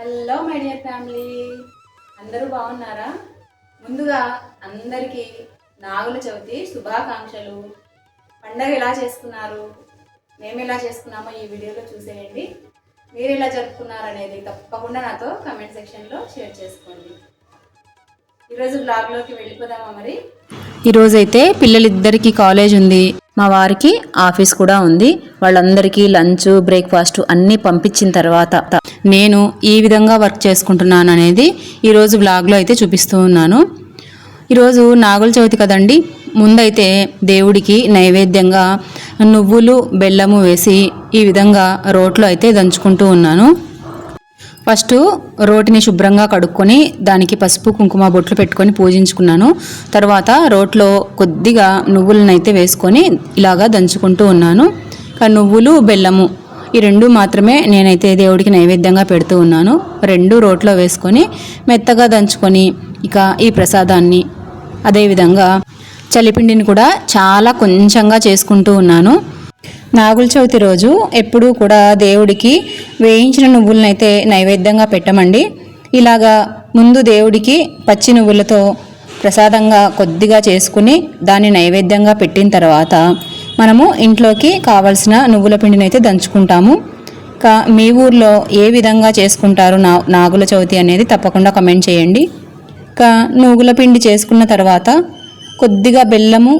Hello my dear family అందరూ బాగున్నారా? ముందుగా అందరికీ నాగుల చవితి శుభాకాంక్షలు. పండగ ఎలా చేసుకున్నారు? మేము ఎలా చేసుకున్నామో ఈ వీడియోలో చూసేయండి. మీరు ఎలా జరుపుకున్నారు అనేది తప్పకుండా నాతో కమెంట్ సెక్షన్లో షేర్ చేసుకోండి. ఈరోజు బ్లాగ్లోకి వెళ్ళిపోదామా మరి? ఈరోజైతే పిల్లలిద్దరికీ కాలేజ్ ఉంది. మా వారికి ఆఫీస్ కూడా ఉంది. వాళ్ళందరికీ లంచ్ బ్రేక్ఫాస్ట్ అన్నీ పంపించిన తర్వాత నేను ఈ విధంగా వర్క్ చేసుకుంటున్నాను అనేది ఈరోజు బ్లాగ్లో అయితే చూపిస్తూ ఉన్నాను. ఈరోజు నాగుల చవితి కదండి. ముందైతే దేవుడికి నైవేద్యంగా నువ్వులు బెల్లము వేసి ఈ విధంగా రోట్లో అయితే దంచుకుంటూ ఉన్నాను. ఫస్ట్ రోటిని శుభ్రంగా కడుక్కొని దానికి పసుపు కుంకుమ బొట్లు పెట్టుకొని పూజించుకున్నాను. తర్వాత రోట్లో కొద్దిగా నువ్వులనైతే వేసుకొని ఇలాగా దంచుకుంటూ ఉన్నాను. నువ్వులు బెల్లము ఈ రెండు మాత్రమే నేనైతే దేవుడికి నైవేద్యంగా పెడుతూ ఉన్నాను. రెండు రోట్లో వేసుకొని మెత్తగా దంచుకొని ఇక ఈ ప్రసాదాన్ని అదేవిధంగా చలిపిండిని కూడా చాలా కొంచెంగా చేసుకుంటూ ఉన్నాను. నాగుల చవితి రోజు ఎప్పుడూ కూడా దేవుడికి వేయించిన నువ్వులనైతే నైవేద్యంగా పెట్టమండి. ఇలాగా ముందు దేవుడికి పచ్చి నువ్వులతో ప్రసాదంగా కొద్దిగా చేసుకుని దాన్ని నైవేద్యంగా పెట్టిన తర్వాత మనము ఇంట్లోకి కావలసిన నువ్వుల పిండిని అయితే దంచుకుంటాము. కా మీ ఊర్లో ఏ విధంగా చేసుకుంటారు నా నాగుల చవితి అనేది తప్పకుండా కమెంట్ చేయండి. కా నువ్వుల పిండి చేసుకున్న తర్వాత కొద్దిగా బెల్లము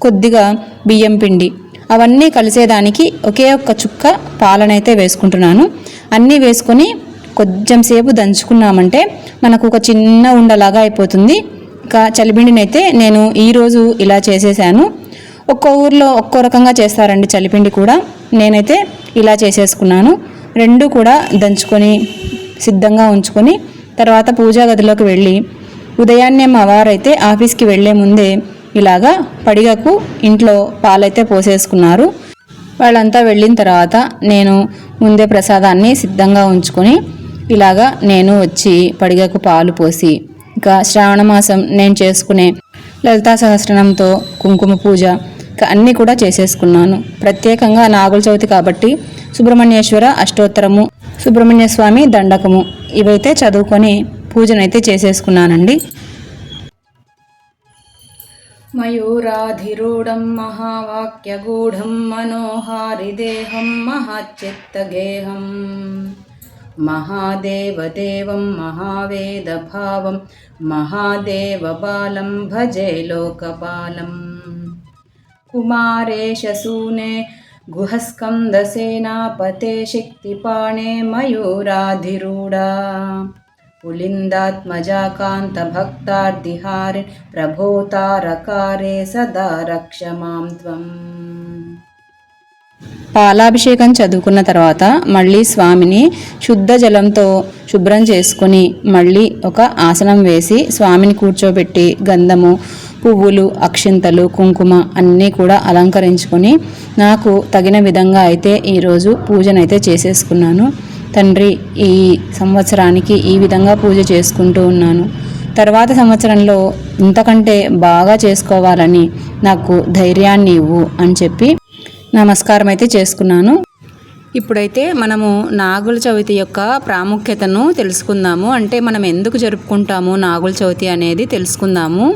కొద్దిగా బియ్యం పిండి అవన్నీ కలిసేదానికి ఒకే ఒక్క చుక్క పాలనైతే వేసుకుంటున్నాను. అన్నీ వేసుకొని కొంచెం సేపు దంచుకున్నామంటే మనకు ఒక చిన్న ఉండలాగా అయిపోతుంది. ఇంకా చలిపిండినైతే నేను ఈరోజు ఇలా చేసేసాను. ఒక్కో ఊర్లో ఒక్కో రకంగా చేస్తారండి చలిపిండి కూడా. నేనైతే ఇలా చేసేసుకున్నాను. రెండు కూడా దంచుకొని సిద్ధంగా ఉంచుకొని తర్వాత పూజా గదిలోకి వెళ్ళి ఉదయాన్నే మా వారైతే ఆఫీస్కి వెళ్ళే ముందే ఇలాగా పడిగకు ఇంట్లో పాలైతే పోసేసుకున్నారు. వాళ్ళంతా వెళ్ళిన తర్వాత నేను ముందే ప్రసాదాన్ని సిద్ధంగా ఉంచుకొని ఇలాగా నేను వచ్చి పడిగకు పాలు పోసి ఇంకా శ్రావణ మాసం నేను చేసుకునే లలితా సహస్రనంతో కుంకుమ పూజ ఇంకా అన్నీ కూడా చేసేసుకున్నాను. ప్రత్యేకంగా నాగుల చవితి కాబట్టి సుబ్రహ్మణ్యేశ్వర అష్టోత్తరము సుబ్రహ్మణ్య స్వామి దండకము ఇవైతే చదువుకొని పూజనైతే చేసేసుకున్నానండి. मयूराधिरूढं महावाक्यगूढं मनोहारिदेहं महाचित्तगेहम् महादेवदेवं महावेदभावं महादेवबालं भजे लोकपालम् कुमारेशसूने गुहस्कन्दसेनापते शिक्तिपाणे मयूराधिरूढा। పులిందాత్మజాకాంతభక్తార్దిహారి ప్రభోతారకారే సదా రక్ష మాం త్వం. పాలాభిషేకం చదువుకున్న తర్వాత మళ్ళీ స్వామిని శుద్ధ జలంతో శుభ్రం చేసుకుని మళ్ళీ ఒక ఆసనం వేసి స్వామిని కూర్చోబెట్టి గంధము పువ్వులు అక్షింతలు కుంకుమ అన్నీ కూడా అలంకరించుకొని నాకు తగిన విధంగా అయితే ఈరోజు పూజనైతే చేసేసుకున్నాను. తండ్రి ఈ సంవత్సరానికి ఈ విధంగా పూజ చేసుకుంటూ ఉన్నాను. తర్వాత సంవత్సరంలో ఇంతకంటే బాగా చేసుకోవాలని నాకు ధైర్యాన్ని ఇవ్వు అని చెప్పి నమస్కారం అయితే చేసుకున్నాను. ఇప్పుడైతే మనము నాగుల చవితి యొక్క ప్రాముఖ్యతను తెలుసుకుందాము. అంటే మనం ఎందుకు జరుపుకుంటాము నాగుల చవితి అనేది తెలుసుకుందాము.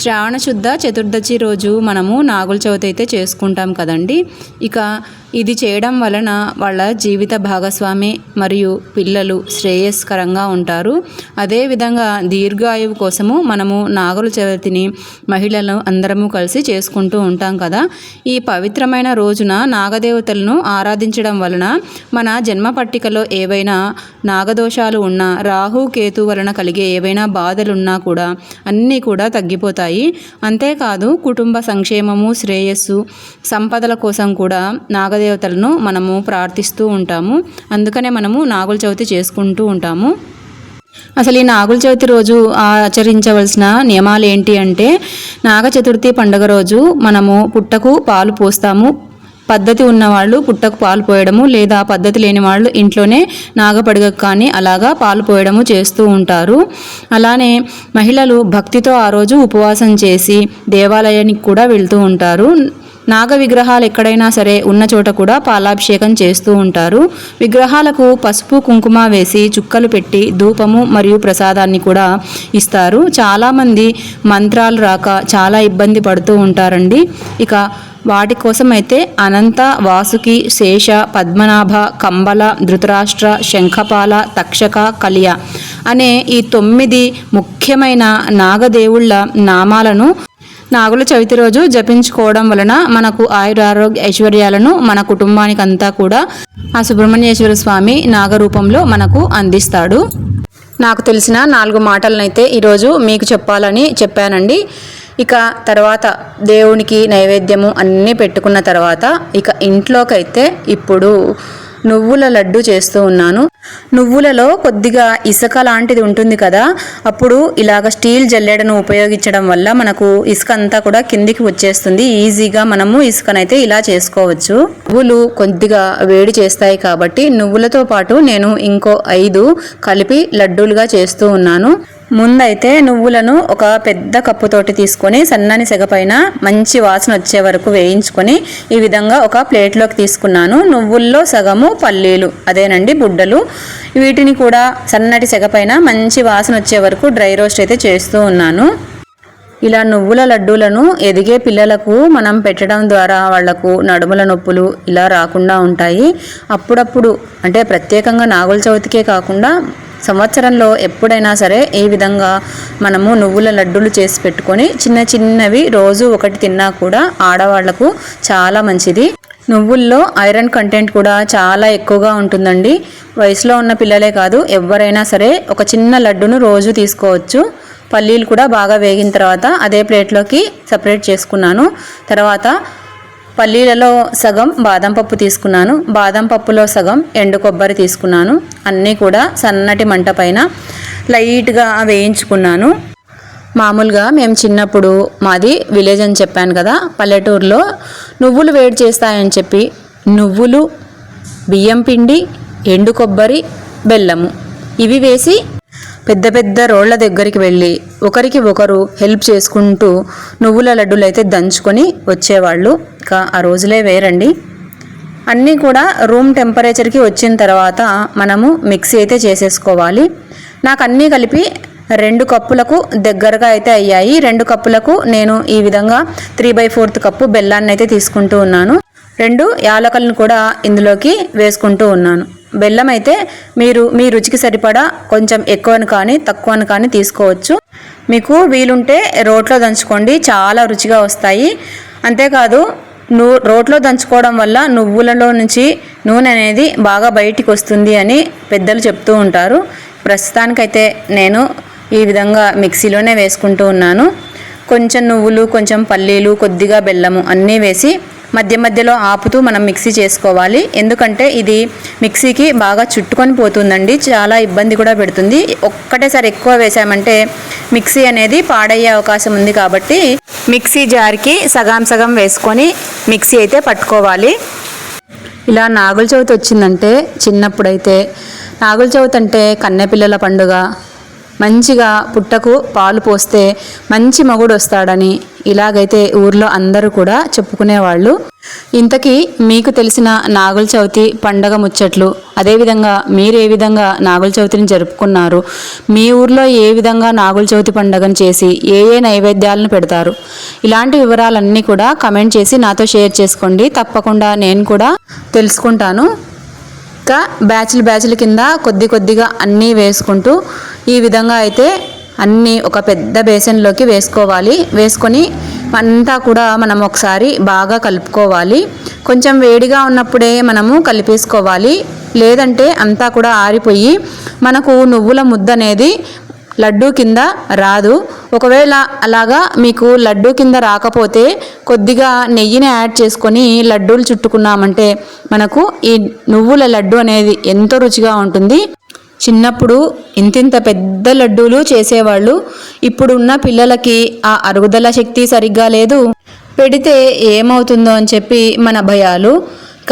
శ్రావణ శుద్ధ చతుర్దశి రోజు మనము నాగుల చవితి అయితే చేసుకుంటాం కదండి. ఇక ఇది చేయడం వలన వాళ్ళ జీవిత భాగస్వామి మరియు పిల్లలు శ్రేయస్కరంగా ఉంటారు. అదేవిధంగా దీర్ఘాయువు కోసము మనము నాగుల చవితిని మహిళలు అందరము కలిసి చేసుకుంటూ ఉంటాం కదా. ఈ పవిత్రమైన రోజున నాగదేవతలను ఆరాధించడం వలన మన జన్మ పట్టికలో ఏవైనా నాగదోషాలు ఉన్నా రాహు కేతు వలన కలిగే ఏవైనా బాధలున్నా కూడా అన్నీ కూడా తగ్గిపోతాయి. అంతేకాదు కుటుంబ సంక్షేమము శ్రేయస్సు సంపదల కోసం కూడా నాగదేవతలను మనము ప్రార్థిస్తూ ఉంటాము. అందుకనే మనము నాగుల చవితి చేసుకుంటూ ఉంటాము. అసలు ఈ నాగుల చవితి రోజు ఆచరించవలసిన నియమాలు ఏంటి అంటే నాగ చతుర్థి పండుగ రోజు మనము పుట్టకు పాలు పోస్తాము. పద్ధతి ఉన్నవాళ్ళు పుట్టకు పాలు పోయడము లేదా పద్ధతి లేని వాళ్ళు ఇంట్లోనే నాగపడగకు కానీ అలాగా పాలు పోయడము చేస్తూ ఉంటారు. అలానే మహిళలు భక్తితో ఆ రోజు ఉపవాసం చేసి దేవాలయానికి కూడా వెళ్తూ ఉంటారు. నాగ విగ్రహాలు ఎక్కడైనా సరే ఉన్న చోట కూడా పాలాభిషేకం చేస్తూ ఉంటారు. విగ్రహాలకు పసుపు కుంకుమ వేసి చుక్కలు పెట్టి ధూపము మరియు ప్రసాదాన్ని కూడా ఇస్తారు. చాలామంది మంత్రాలు రాక చాలా ఇబ్బంది పడుతూ ఉంటారండి. ఇక వాటి కోసం అయితే అనంత వాసుకి శేష పద్మనాభ కంబల ధృతరాష్ట్ర శంఖపాల తక్షక కలియ అనే ఈ తొమ్మిది ముఖ్యమైన నాగదేవుళ్ళ నామాలను నాగుల చవితి రోజు జపించుకోవడం వలన మనకు ఆయురారోగ్య ఐశ్వర్యాలను మన కుటుంబానికి అంతా కూడా ఆ సుబ్రహ్మణ్యేశ్వర స్వామి నాగరూపంలో మనకు అందిస్తాడు. నాకు తెలిసిన నాలుగు మాటలనైతే ఈరోజు మీకు చెప్పాలని చెప్పానండి. ఇక తర్వాత దేవునికి నైవేద్యము అన్నీ పెట్టుకున్న తర్వాత ఇక ఇంట్లోకైతే ఇప్పుడు నువ్వుల లడ్డు చేస్తూ ఉన్నాను. నువ్వులలో కొద్దిగా ఇసుక లాంటిది ఉంటుంది కదా అప్పుడు ఇలాగ స్టీల్ జల్లెడను ఉపయోగించడం వల్ల మనకు ఇసుక అంతా కూడా కిందికి వచ్చేస్తుంది. ఈజీగా మనము ఇసుకనైతే ఇలా చేసుకోవచ్చు. నువ్వులు కొద్దిగా వేడి చేస్తాయి కాబట్టి నువ్వులతో పాటు నేను ఇంకో ఐదు కలిపి లడ్డూలుగా చేస్తూ ఉన్నాను. ముందైతే నువ్వులను ఒక పెద్ద కప్పుతోటి తీసుకొని సన్నని సెగపైన మంచి వాసన వచ్చే వరకు వేయించుకొని ఈ విధంగా ఒక ప్లేట్లోకి తీసుకున్నాను. నువ్వుల్లో సగము పల్లీలు అదేనండి బుడ్డలు. వీటిని కూడా సన్నటి సెగపైన మంచి వాసన వచ్చే వరకు డ్రై రోస్ట్ అయితే చేస్తూ ఉన్నాను. ఇలా నువ్వుల లడ్డూలను ఎదిగే పిల్లలకు మనం పెట్టడం ద్వారా వాళ్ళకు నడుముల నొప్పులు ఇలా రాకుండా ఉంటాయి. అప్పుడప్పుడు అంటే ప్రత్యేకంగా నాగుల చవితికే కాకుండా సంవత్సరంలో ఎప్పుడైనా సరే ఈ విధంగా మనము నువ్వుల లడ్డూలు చేసి పెట్టుకొని చిన్న చిన్నవి రోజు ఒకటి తిన్నా కూడా ఆడవాళ్ళకు చాలా మంచిది. నువ్వుల్లో ఐరన్ కంటెంట్ కూడా చాలా ఎక్కువగా ఉంటుందండి. వయసులో ఉన్న పిల్లలే కాదు ఎవరైనా సరే ఒక చిన్న లడ్డును రోజు తీసుకోవచ్చు. పల్లీలు కూడా బాగా వేగిన తర్వాత అదే ప్లేట్లోకి సపరేట్ చేసుకున్నాను. తర్వాత పల్లీలలో సగం బాదం పప్పు తీసుకున్నాను. బాదం పప్పులో సగం ఎండు కొబ్బరి తీసుకున్నాను. అన్నీ కూడా సన్నటి మంట పైన లైట్గా వేయించుకున్నాను. మామూలుగా మేము చిన్నప్పుడు మాది విలేజ్ అని చెప్పాను కదా పల్లెటూరులో నువ్వులు వేడి చేస్తాయని చెప్పి నువ్వులు బియ్యం పిండి ఎండు కొబ్బరి బెల్లము ఇవి వేసి పెద్ద పెద్ద రోళ్ళ దగ్గరికి వెళ్ళి ఒకరికి ఒకరు హెల్ప్ చేసుకుంటూ నువ్వుల లడ్డూలు అయితే దంచుకొని వచ్చేవాళ్ళు. ఇంకా ఆ రోజులే వేరండి. అన్నీ కూడా రూమ్ టెంపరేచర్కి వచ్చిన తర్వాత మనము మిక్సీ అయితే చేసేసుకోవాలి. నాకు అన్నీ కలిపి రెండు కప్పులకు దగ్గరగా అయితే అయ్యాయి. రెండు కప్పులకు నేను ఈ విధంగా త్రీ బై ఫోర్త్ కప్పు బెల్లాన్ని అయితే తీసుకుంటూ ఉన్నాను. రెండు యాలకలను కూడా ఇందులోకి వేసుకుంటూ ఉన్నాను. బెల్లం అయితే మీరు మీ రుచికి సరిపడా కొంచెం ఎక్కువను కానీ తక్కువను కానీ తీసుకోవచ్చు. మీకు వీలుంటే రోట్లో దంచుకోండి చాలా రుచిగా వస్తాయి. అంతేకాదు నువ్వు రోట్లో దంచుకోవడం వల్ల నువ్వులలో నుంచి నూనె అనేది బాగా బయటికి వస్తుంది అని పెద్దలు చెప్తూ ఉంటారు. ప్రస్తుతానికైతే నేను ఈ విధంగా మిక్సీలోనే వేసుకుంటూ ఉన్నాను. కొంచెం నువ్వులు కొంచెం పల్లీలు కొద్దిగా బెల్లము అన్నీ వేసి మధ్య మధ్యలో ఆపుతూ మనం మిక్సీ చేసుకోవాలి. ఎందుకంటే ఇది మిక్సీకి బాగా చుట్టుకొని పోతుందండి. చాలా ఇబ్బంది కూడా పెడుతుంది. ఒక్కటేసారి ఎక్కువ వేసామంటే మిక్సీ అనేది పాడయ్యే అవకాశం ఉంది కాబట్టి మిక్సీ జార్కి సగం సగం వేసుకొని మిక్సీ అయితే పట్టుకోవాలి. ఇలా నాగుల చవితి వచ్చిందంటే చిన్నప్పుడైతే నాగుల చవితి అంటే కన్నెపిల్లల పండుగ మంచిగా పుట్టకు పాలు పోస్తే మంచి మగుడు వస్తాడని ఇలాగైతే ఊర్లో అందరూ కూడా చెప్పుకునేవాళ్ళు. ఇంతకీ మీకు తెలిసిన నాగుల చవితి పండగ ముచ్చట్లు అదేవిధంగా మీరు ఏ విధంగా నాగుల చవితిని జరుపుకున్నారు మీ ఊర్లో ఏ విధంగా నాగుల చవితి పండగను చేసి ఏ ఏ నైవేద్యాలను పెడతారు ఇలాంటి వివరాలన్నీ కూడా కమెంట్ చేసి నాతో షేర్ చేసుకోండి. తప్పకుండా నేను కూడా తెలుసుకుంటాను. ఇంకా బ్యాచ్లు బ్యాచ్ల కింద కొద్ది కొద్దిగా అన్నీ వేసుకుంటూ ఈ విధంగా అయితే అన్నీ ఒక పెద్ద బేసన్లోకి వేసుకోవాలి. వేసుకొని అంతా కూడా మనం ఒకసారి బాగా కలుపుకోవాలి. కొంచెం వేడిగా ఉన్నప్పుడే మనము కలిపేసుకోవాలి. లేదంటే అంతా కూడా ఆరిపోయి మనకు నువ్వుల ముద్ద అనేది లడ్డూ కింద రాదు. ఒకవేళ అలాగా మీకు లడ్డూ కింద రాకపోతే కొద్దిగా నెయ్యిని యాడ్ చేసుకొని లడ్డూలు చుట్టుకున్నామంటే మనకు ఈ నువ్వుల లడ్డు అనేది ఎంతో రుచిగా ఉంటుంది. చిన్నప్పుడు ఇంతింత పెద్ద లడ్డూలు చేసేవాళ్ళు. ఇప్పుడున్న పిల్లలకి ఆ అరుగుదల శక్తి సరిగ్గా లేదు. పెడితే ఏమవుతుందో అని చెప్పి మన భయాలు.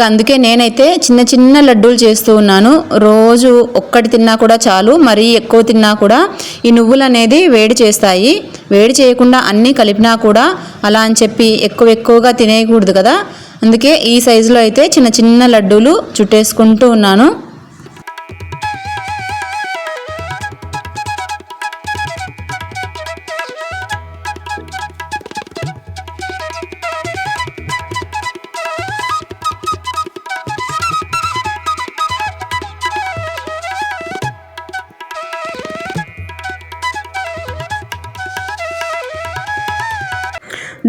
అందుకే నేనైతే చిన్న చిన్న లడ్డూలు చేస్తూ ఉన్నాను. రోజు ఒక్కటి తిన్నా కూడా చాలు మరీ ఎక్కువ తిన్నా కూడా ఈ నువ్వులు అనేది వేడి చేస్తాయి. వేడి చేయకుండా అన్నీ కలిపినా కూడా అలా అని చెప్పి ఎక్కువ ఎక్కువగా తినేయకూడదు కదా. అందుకే ఈ సైజులో అయితే చిన్న చిన్న లడ్డూలు చుట్టేసుకుంటూ ఉన్నాను.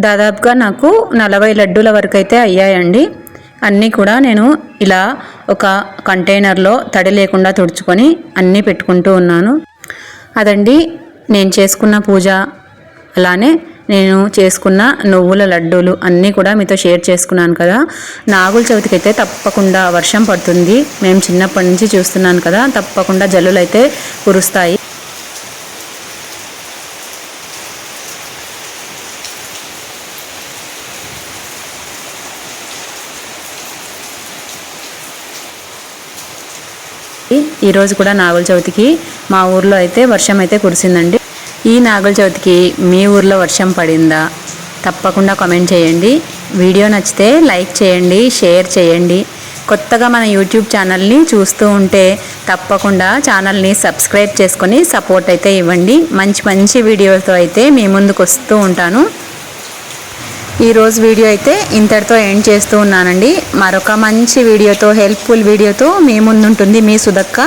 దాదాపుగా నాకు నలభై లడ్డూల వరకు అయితే అయ్యాయండి. అన్నీ కూడా నేను ఇలా ఒక కంటైనర్లో తడి లేకుండా తుడుచుకొని అన్నీ పెట్టుకుంటూ ఉన్నాను. అదండి నేను చేసుకున్న పూజ. అలానే నేను చేసుకున్న నువ్వుల లడ్డూలు అన్నీ కూడా మీతో షేర్ చేసుకున్నాను కదా. నాగుల చవితికి అయితే తప్పకుండా వర్షం పడుతుంది. మేము చిన్నప్పటి నుంచి చూస్తున్నాను కదా తప్పకుండా జల్లులు అయితే కురుస్తాయి. ఈరోజు కూడా నాగుల చవితికి మా ఊర్లో అయితే వర్షం అయితే కురిసిందండి. ఈ నాగుల చవితికి మీ ఊర్లో వర్షం పడిందా? తప్పకుండా కామెంట్ చేయండి. వీడియో నచ్చితే లైక్ చేయండి షేర్ చేయండి. కొత్తగా మన యూట్యూబ్ ఛానల్ని చూస్తూ ఉంటే తప్పకుండా ఛానల్ని సబ్స్క్రైబ్ చేసుకొని సపోర్ట్ అయితే ఇవ్వండి. మంచి మంచి వీడియోలతో అయితే మీ ముందుకు వస్తూ ఉంటాను. ఈరోజు వీడియో అయితే ఇంతటితో ఎండ్ చేస్తూ ఉన్నానండి. మరొక మంచి వీడియోతో హెల్ప్ఫుల్ వీడియోతో మీ ముందుంటుంది మీ సుధక్క